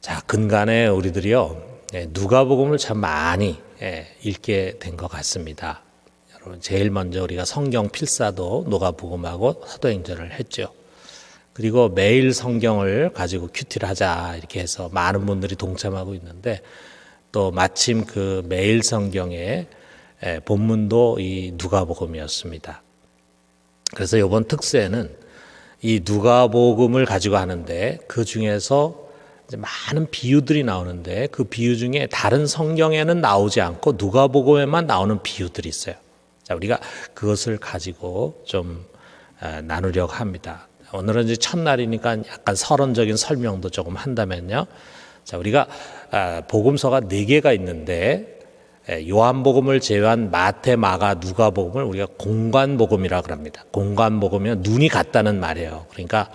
자, 근간에 우리들이요, 예, 누가복음을 참 많이 예, 읽게 된 것 같습니다. 여러분, 제일 먼저 우리가 성경 필사도 누가복음하고 사도행전을 했죠. 그리고 매일 성경을 가지고 큐티를 하자 이렇게 해서 많은 분들이 동참하고 있는데 또 마침 그 매일 성경의 예, 본문도 이 누가복음이었습니다. 그래서 이번 특세는 이 누가복음을 가지고 하는데 그 중에서 많은 비유들이 나오는데 그 비유 중에 다른 성경에는 나오지 않고 누가복음에만 나오는 비유들이 있어요. 자, 우리가 그것을 가지고 좀 나누려고 합니다. 오늘은 이제 첫날이니까 약간 서론적인 설명도 조금 한다면요. 자, 우리가 복음서가 네 개가 있는데 요한복음을 제외한 마태, 마가, 누가복음을 우리가 공관복음이라 그럽니다. 공관복음이면 눈이 같다는 말이에요. 그러니까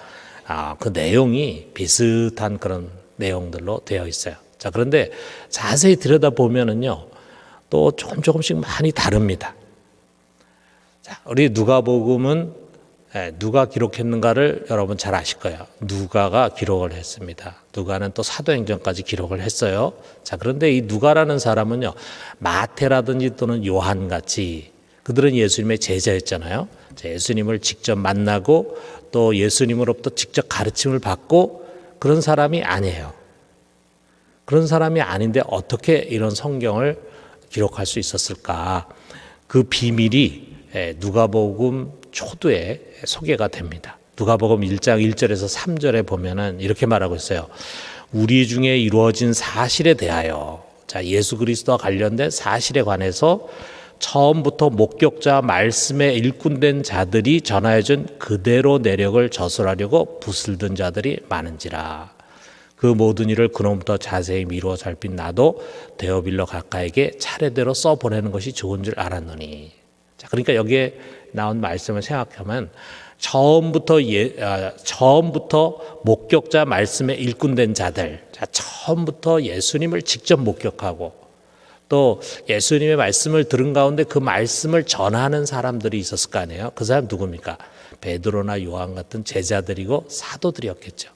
아, 그 내용이 비슷한 그런 내용들로 되어 있어요. 자, 그런데 자세히 들여다보면은요, 또 조금 조금씩 많이 다릅니다. 자, 우리 누가복음은 예, 누가 기록했는가를 여러분 잘 아실 거예요. 누가가 기록을 했습니다. 누가는 또 사도행전까지 기록을 했어요. 자, 그런데 이 누가라는 사람은요, 마태라든지 또는 요한 같이 그들은 예수님의 제자였잖아요. 예수님을 직접 만나고 또 예수님으로부터 직접 가르침을 받고 그런 사람이 아니에요. 그런 사람이 아닌데 어떻게 이런 성경을 기록할 수 있었을까? 그 비밀이 예, 누가복음 초두에 소개가 됩니다. 누가복음 1장 1절에서 3절에 보면은 이렇게 말하고 있어요. 우리 중에 이루어진 사실에 대하여 자 예수 그리스도와 관련된 사실에 관해서 처음부터 목격자 말씀에 일꾼된 자들이 전하여준 그대로 내력을 저술하려고 붓을 든 자들이 많은지라. 그 모든 일을 그놈부터 자세히 미루어 살핀 나도 데어빌러 가까에게 차례대로 써 보내는 것이 좋은 줄 알았노니. 자, 그러니까 여기에 나온 말씀을 생각하면 처음부터 예, 아, 처음부터 목격자 말씀에 일꾼된 자들, 자, 처음부터 예수님을 직접 목격하고 또 예수님의 말씀을 들은 가운데 그 말씀을 전하는 사람들이 있었을 거 아니에요. 그 사람 누굽니까? 베드로나 요한 같은 제자들이고 사도들이었겠죠.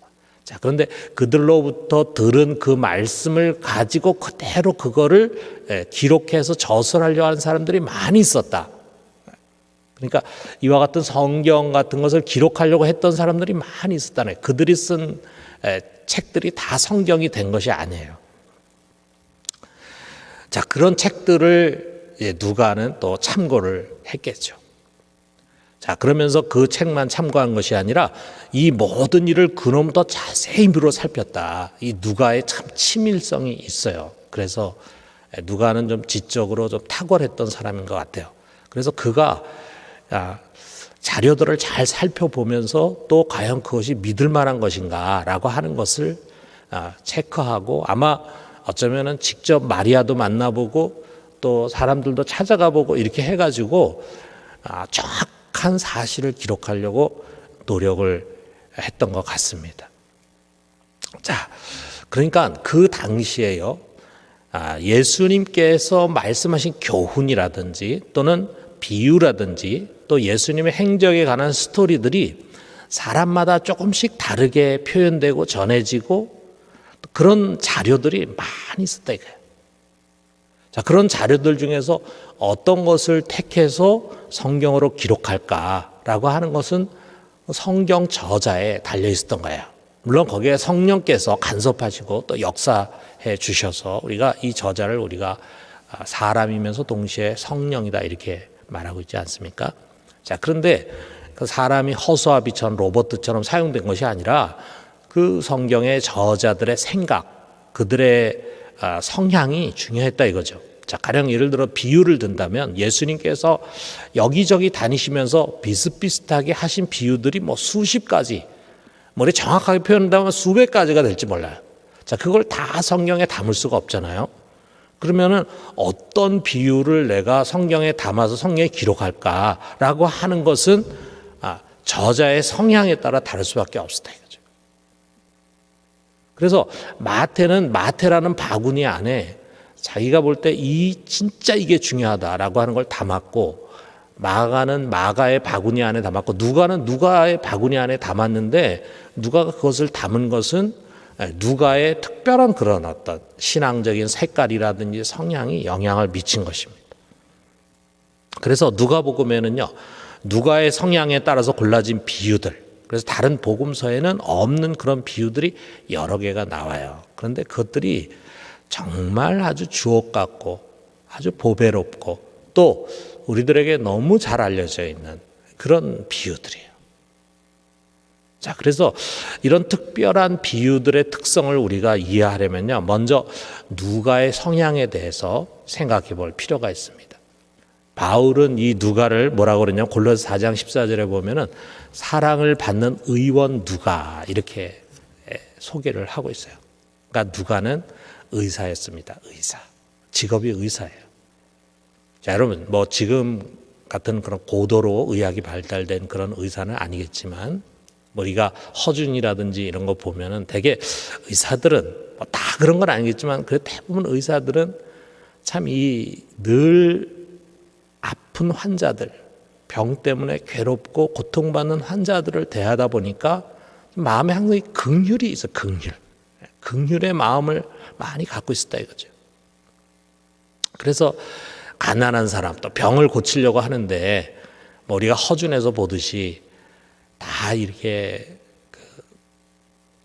자, 그런데 그들로부터 들은 그 말씀을 가지고 그대로 그거를 예, 기록해서 저술하려 하는 사람들이 많이 있었다. 그러니까 이와 같은 성경 같은 것을 기록하려고 했던 사람들이 많이 있었다네. 그들이 쓴 예, 책들이 다 성경이 된 것이 아니에요. 자, 그런 책들을 누가는 또 참고를 했겠죠. 자, 그러면서 그 책만 참고한 것이 아니라 이 모든 일을 그놈더 자세히 미로 살폈다. 이 누가의 참 치밀성이 있어요. 그래서 누가는 좀 지적으로 좀 탁월했던 사람인 것 같아요. 그래서 그가 자료들을 잘 살펴보면서 또 과연 그것이 믿을 만한 것인가라고 하는 것을 아, 체크하고 아마 어쩌면은 직접 마리아도 만나보고 또 사람들도 찾아가 보고 이렇게 해가지고 아, 정확한 사실을 기록하려고 노력을 했던 것 같습니다. 자, 그러니까 그 당시에요. 아, 예수님께서 말씀하신 교훈이라든지 또는 비유라든지 또 예수님의 행적에 관한 스토리들이 사람마다 조금씩 다르게 표현되고 전해지고 그런 자료들이 많이 있었다 이거예요. 자, 그런 자료들 중에서 어떤 것을 택해서 성경으로 기록할까라고 하는 것은 성경 저자에 달려 있었던 거예요. 물론 거기에 성령께서 간섭하시고 또 역사해 주셔서 우리가 이 저자를 우리가 사람이면서 동시에 성령이다 이렇게 말하고 있지 않습니까? 자, 그런데 그 사람이 허수아비처럼 로버트처럼 사용된 것이 아니라 그 성경의 저자들의 생각, 그들의 아, 성향이 중요했다 이거죠. 자, 가령 예를 들어 비유를 든다면 예수님께서 여기저기 다니시면서 비슷비슷하게 하신 비유들이 뭐 수십 가지, 머리 정확하게 표현한다면 수백 가지가 될지 몰라요. 자, 그걸 다 성경에 담을 수가 없잖아요. 그러면은 어떤 비유를 내가 성경에 담아서 성경에 기록할까라고 하는 것은 아, 저자의 성향에 따라 다를 수밖에 없었다 이거죠. 그래서 마태는 마태라는 바구니 안에 자기가 볼 때 이 진짜 이게 중요하다라고 하는 걸 담았고 마가는 마가의 바구니 안에 담았고 누가는 누가의 바구니 안에 담았는데 누가가 그것을 담은 것은 예, 누가의 특별한 그런 어떤 신앙적인 색깔이라든지 성향이 영향을 미친 것입니다. 그래서 누가복음에는요. 누가의 성향에 따라서 골라진 비유들. 그래서 다른 복음서에는 없는 그런 비유들이 여러 개가 나와요. 그런데 그것들이 정말 아주 주옥 같고 아주 보배롭고 또 우리들에게 너무 잘 알려져 있는 그런 비유들이에요. 자, 그래서 이런 특별한 비유들의 특성을 우리가 이해하려면요. 먼저 누가의 성향에 대해서 생각해 볼 필요가 있습니다. 바울은 이 누가를 뭐라고 그러냐 골로새 4장 14절에 보면은 사랑을 받는 의원 누가 이렇게 소개를 하고 있어요. 그러니까 누가는 의사였습니다. 의사. 직업이 의사예요. 자, 여러분, 뭐 지금 같은 그런 고도로 의학이 발달된 그런 의사는 아니겠지만 뭐 우리가 허준이라든지 이런 거 보면은 대개 의사들은 뭐 다 그런 건 아니겠지만 그 대부분 의사들은 참 이 늘 아픈 환자들 병 때문에 괴롭고 고통받는 환자들을 대하다 보니까 마음에 항상 긍휼이 있어 긍휼 긍휼의 마음을 많이 갖고 있었다 이거죠. 그래서 가난한 사람 또 병을 고치려고 하는데 뭐 우리가 허준에서 보듯이 다 이렇게 그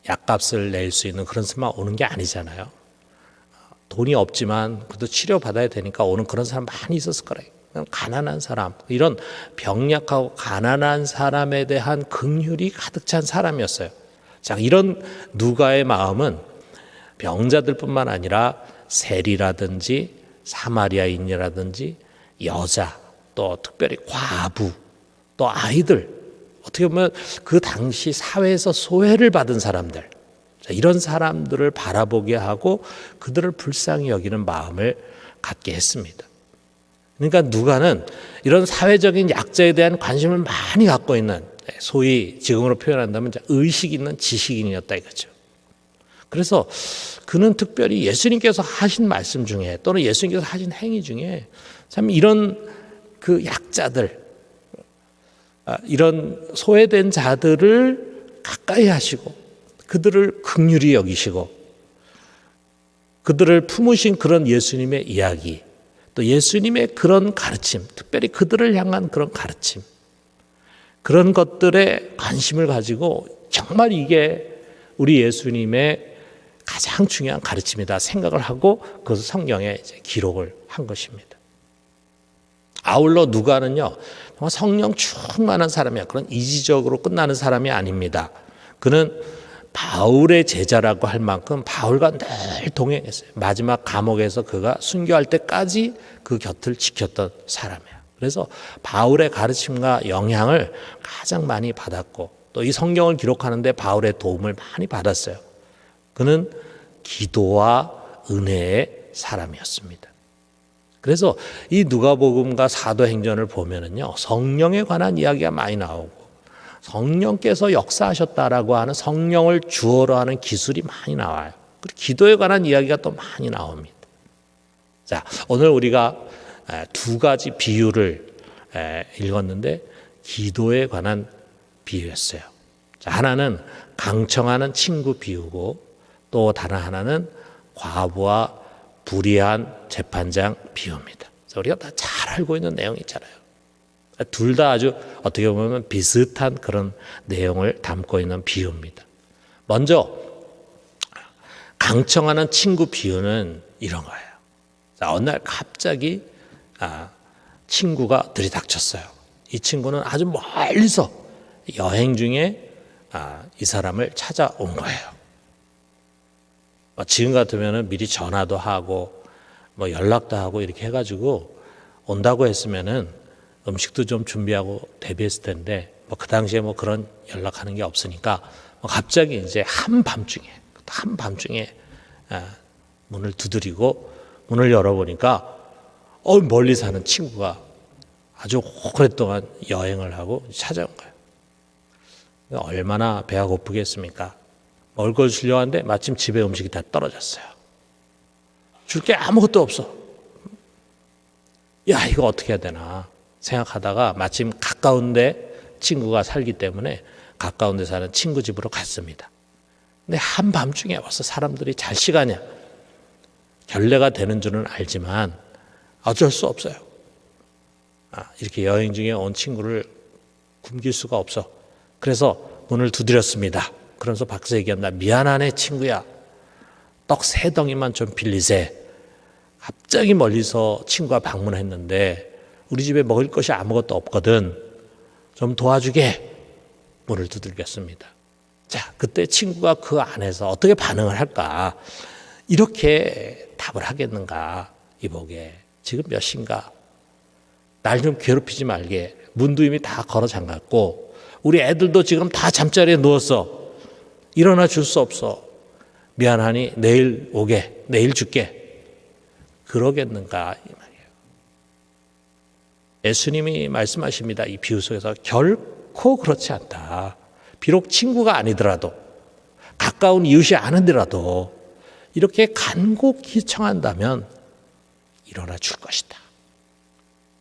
약값을 낼 수 있는 그런 사람 오는 게 아니잖아요. 돈이 없지만 그래도 치료 받아야 되니까 오는 그런 사람 많이 있었을 거래요. 가난한 사람 이런 병약하고 가난한 사람에 대한 긍휼이 가득 찬 사람이었어요. 자 이런 누가의 마음은 병자들뿐만 아니라 세리라든지 사마리아인이라든지 여자 또 특별히 과부 또 아이들 어떻게 보면 그 당시 사회에서 소외를 받은 사람들 이런 사람들을 바라보게 하고 그들을 불쌍히 여기는 마음을 갖게 했습니다. 그러니까 누가는 이런 사회적인 약자에 대한 관심을 많이 갖고 있는 소위 지금으로 표현한다면 의식 있는 지식인이었다 이거죠. 그래서 그는 특별히 예수님께서 하신 말씀 중에 또는 예수님께서 하신 행위 중에 참 이런 그 약자들, 아, 이런 소외된 자들을 가까이 하시고 그들을 극률히 여기시고 그들을 품으신 그런 예수님의 이야기 또 예수님의 그런 가르침, 특별히 그들을 향한 그런 가르침, 그런 것들에 관심을 가지고 정말 이게 우리 예수님의 가장 중요한 가르침이다 생각을 하고 그것을 성경에 기록을 한 것입니다. 아울러 누가는요, 성령 충만한 사람이야. 그런 이지적으로 끝나는 사람이 아닙니다. 그는 바울의 제자라고 할 만큼 바울과 늘 동행했어요. 마지막 감옥에서 그가 순교할 때까지 그 곁을 지켰던 사람이야. 그래서 바울의 가르침과 영향을 가장 많이 받았고 또 이 성경을 기록하는데 바울의 도움을 많이 받았어요. 그는 기도와 은혜의 사람이었습니다. 그래서 이 누가복음과 사도행전을 보면은요 성령에 관한 이야기가 많이 나오고 성령께서 역사하셨다라고 하는 성령을 주어로 하는 기술이 많이 나와요. 그리고 기도에 관한 이야기가 또 많이 나옵니다. 자 오늘 우리가 두 가지 비유를 읽었는데 기도에 관한 비유였어요. 자, 하나는 강청하는 친구 비유고 또 다른 하나는 과부와 불의한 재판장 비유입니다. 우리가 다 잘 알고 있는 내용 있잖아요. 둘 다 아주 어떻게 보면 비슷한 그런 내용을 담고 있는 비유입니다. 먼저 강청하는 친구 비유는 이런 거예요. 자, 어느 날 갑자기 아, 친구가 들이닥쳤어요. 이 친구는 아주 멀리서 여행 중에 아, 이 사람을 찾아온 거예요. 뭐 지금 같으면 미리 전화도 하고 뭐 연락도 하고 이렇게 해가지고 온다고 했으면은 음식도 좀 준비하고 대비했을 텐데 뭐 그 당시에 뭐 그런 연락하는 게 없으니까 뭐 갑자기 이제 한밤중에 한밤중에 아, 문을 두드리고 문을 열어보니까 어 멀리 사는 친구가 아주 오랫동안 여행을 하고 찾아온 거예요. 얼마나 배가 고프겠습니까? 먹을 걸 주려고 하는데 마침 집에 음식이 다 떨어졌어요. 줄 게 아무것도 없어. 야, 이거 어떻게 해야 되나 생각하다가 마침 가까운데 친구가 살기 때문에 가까운 데 사는 친구 집으로 갔습니다. 근데 한밤중에 와서 사람들이 잘 시가냐? 결례가 되는 줄은 알지만 어쩔 수 없어요. 아, 이렇게 여행 중에 온 친구를 굶길 수가 없어. 그래서 문을 두드렸습니다. 그러면서 박사 얘기합니다. 미안하네 친구야. 떡 세 덩이만 좀 빌리세. 갑자기 멀리서 친구가 방문했는데 우리 집에 먹을 것이 아무것도 없거든. 좀 도와주게. 문을 두들겼습니다. 자, 그때 친구가 그 안에서 어떻게 반응을 할까? 이렇게 답을 하겠는가? 이보게. 지금 몇 시인가? 날 좀 괴롭히지 말게. 문도 이미 다 걸어 잠갔고, 우리 애들도 지금 다 잠자리에 누웠어. 일어나 줄 수 없어. 미안하니 내일 오게. 내일 줄게. 그러겠는가? 예수님이 말씀하십니다. 이 비유 속에서 결코 그렇지 않다. 비록 친구가 아니더라도, 가까운 이웃이 아니더라도, 이렇게 간곡히 청한다면 일어나 줄 것이다.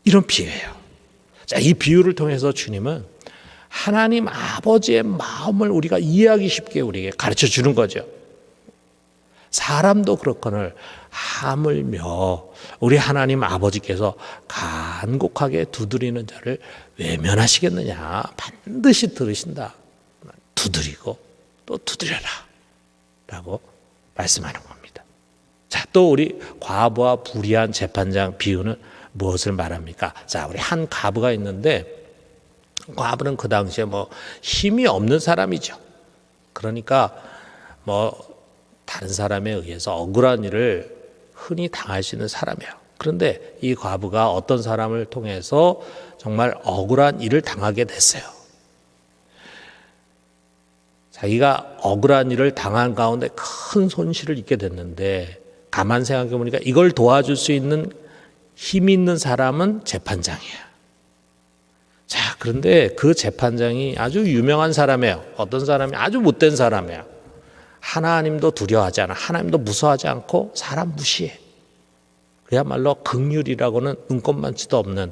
이런 비유예요. 자, 이 비유를 통해서 주님은 하나님 아버지의 마음을 우리가 이해하기 쉽게 우리에게 가르쳐 주는 거죠. 사람도 그렇거늘 하물며 우리 하나님 아버지께서 간곡하게 두드리는 자를 외면하시겠느냐? 반드시 들으신다. 두드리고 또 두드려라. 라고 말씀하는 겁니다. 자, 또 우리 과부와 불의한 재판장 비유는 무엇을 말합니까? 자, 우리 한 과부가 있는데 과부는 그 당시에 뭐 힘이 없는 사람이죠. 그러니까 뭐 다른 사람에 의해서 억울한 일을 흔히 있는 사람이에요. 그런데 이 과부가 어떤 사람을 통해서 정말 억울한 일을 당하게 됐어요. 자기가 억울한 일을 당한 가운데 큰 손실을 입게 됐는데 가만 생각해 보니까 이걸 도와줄 수 있는 힘 있는 사람은 재판장이야. 자, 그런데 그 재판장이 아주 유명한 사람이에요. 어떤 사람이 아주 못된 사람이에요. 하나님도 두려워하지 않아. 하나님도 무서워하지 않고 사람 무시해. 그야말로 극률이라고는 눈꼽만치도 없는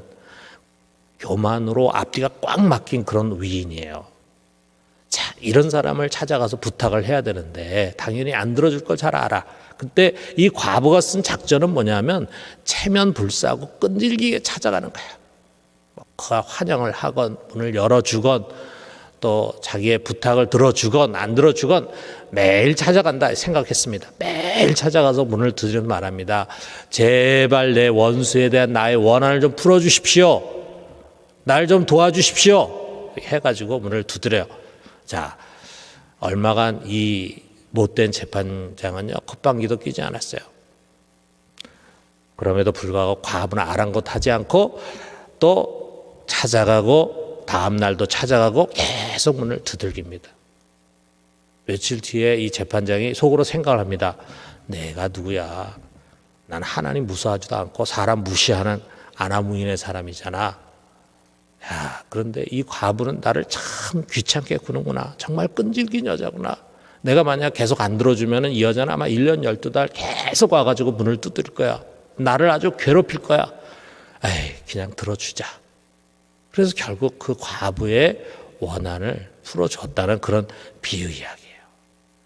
교만으로 앞뒤가 꽉 막힌 그런 위인이에요. 자, 이런 사람을 찾아가서 부탁을 해야 되는데 당연히 안 들어줄 걸 잘 알아. 그때 이 과부가 쓴 작전은 뭐냐면 체면 불사하고 끈질기게 찾아가는 거야. 뭐 그가 환영을 하건 문을 열어주건 또 자기의 부탁을 들어주건 안 들어주건 매일 찾아간다 생각했습니다. 매일 찾아가서 문을 두드려 말합니다. 제발 내 원수에 대한 나의 원한을 좀 풀어주십시오. 날 좀 도와주십시오. 해가지고 문을 두드려요. 자, 얼마간 이 못된 재판장은요, 콧방귀도 끼지 않았어요. 그럼에도 불구하고 과분한 아랑곳하지 않고 또 찾아가고 다음 날도 찾아가고 계속 문을 두들깁니다. 며칠 뒤에 이 재판장이 속으로 생각을 합니다. 내가 누구야? 난 하나님 무서워하지도 않고 사람 무시하는 아나무인의 사람이잖아. 야, 그런데 이 과부는 나를 참 귀찮게 구는구나. 정말 끈질긴 여자구나. 내가 만약 계속 안 들어주면 이 여자는 아마 1년 12달 계속 와가지고 문을 두드릴 거야. 나를 아주 괴롭힐 거야. 에이, 그냥 들어주자. 그래서 결국 그 과부의 원한을 풀어줬다는 그런 비유 이야기예요.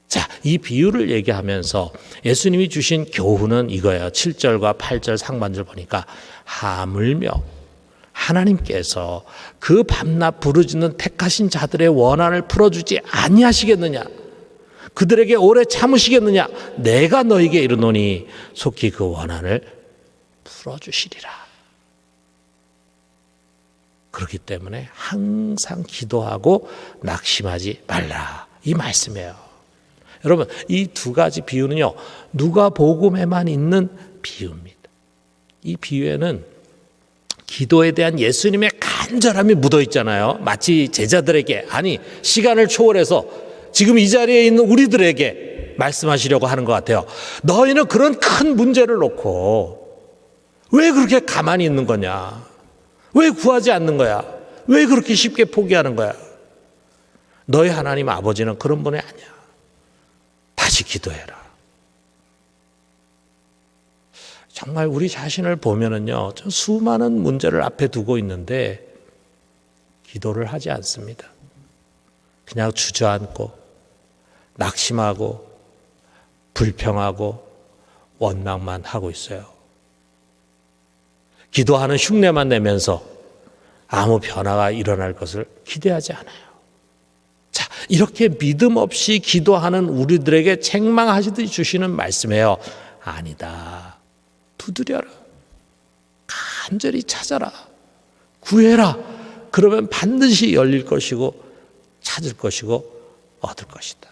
자, 이 비유를 얘기하면서 예수님이 주신 교훈은 이거예요. 7절과 8절 상반절 보니까 하물며 하나님께서 그 밤낮 부르짖는 택하신 자들의 원한을 풀어주지 아니하시겠느냐? 그들에게 오래 참으시겠느냐? 내가 너에게 이르노니 속히 그 원한을 풀어주시리라. 그렇기 때문에 항상 기도하고 낙심하지 말라. 이 말씀이에요. 여러분, 이 두 가지 비유는요, 누가 복음에만 있는 비유입니다. 이 비유에는 기도에 대한 예수님의 간절함이 묻어 있잖아요. 마치 제자들에게, 아니, 시간을 초월해서 지금 이 자리에 있는 우리들에게 말씀하시려고 하는 것 같아요. 너희는 그런 큰 문제를 놓고 왜 그렇게 가만히 있는 거냐? 왜 구하지 않는 거야? 왜 그렇게 쉽게 포기하는 거야? 너희 하나님 아버지는 그런 분이 아니야. 다시 기도해라. 정말 우리 자신을 보면은요, 수많은 문제를 앞에 두고 있는데 기도를 하지 않습니다. 그냥 주저앉고 낙심하고 불평하고 원망만 하고 있어요. 기도하는 흉내만 내면서 아무 변화가 일어날 것을 기대하지 않아요. 자, 이렇게 믿음 없이 기도하는 우리들에게 책망하시듯이 주시는 말씀이에요. 아니다. 두드려라. 간절히 찾아라. 구해라. 그러면 반드시 열릴 것이고 찾을 것이고 얻을 것이다.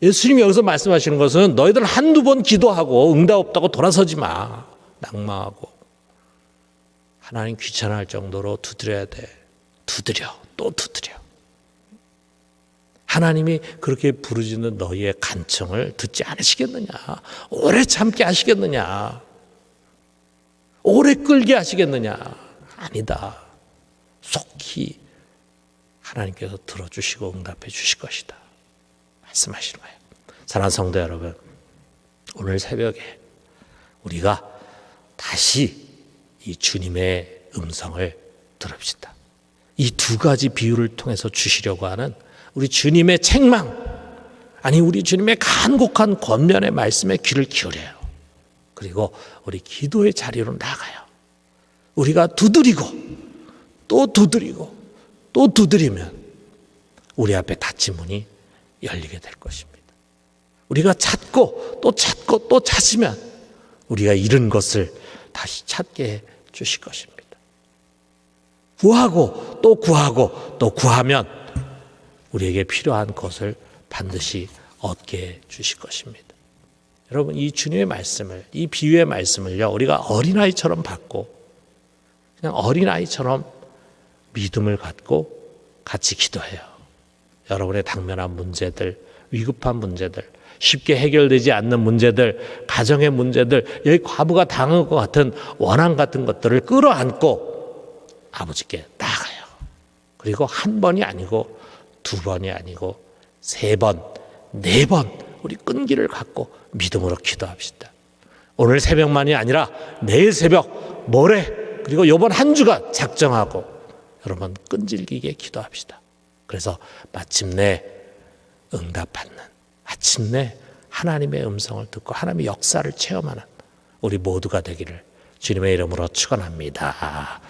예수님이 여기서 말씀하시는 것은 너희들 한두 번 기도하고 응답 없다고 돌아서지 마. 낙마하고. 하나님 귀찮아할 정도로 두드려야 돼. 두드려. 또 두드려. 하나님이 그렇게 부르짖는 너희의 간청을 듣지 않으시겠느냐? 오래 참게 하시겠느냐? 오래 끌게 하시겠느냐? 아니다. 속히 하나님께서 들어주시고 응답해 주실 것이다. 말씀하시는 거예요. 사랑하는 성도 여러분, 오늘 새벽에 우리가 다시 이 주님의 음성을 들읍시다. 이 두 가지 비유를 통해서 주시려고 하는 우리 주님의 책망, 아니 우리 주님의 간곡한 권면의 말씀에 귀를 기울여요. 그리고 우리 기도의 자리로 나가요. 우리가 두드리고 또 두드리고 또 두드리면 우리 앞에 닫힌 문이 열리게 될 것입니다. 우리가 찾고 또 찾고 또 찾으면 우리가 잃은 것을 다시 찾게 해 주실 것입니다. 구하고 또 구하고 또 구하면 우리에게 필요한 것을 반드시 얻게 해 주실 것입니다. 여러분 이 주님의 말씀을 이 비유의 말씀을요 우리가 어린아이처럼 받고 그냥 어린아이처럼 믿음을 갖고 같이 기도해요. 여러분의 당면한 문제들, 위급한 문제들, 쉽게 해결되지 않는 문제들, 가정의 문제들, 여기 과부가 당한 것 같은 원한 같은 것들을 끌어안고 아버지께 나가요. 그리고 한 번이 아니고 두 번이 아니고 세 번, 네 번 우리 끈기를 갖고 믿음으로 기도합시다. 오늘 새벽만이 아니라 내일 새벽, 모레, 그리고 이번 한 주간 작정하고 여러분 끈질기게 기도합시다. 그래서 마침내 응답받는 마침내 하나님의 음성을 듣고 하나님의 역사를 체험하는 우리 모두가 되기를 주님의 이름으로 축원합니다.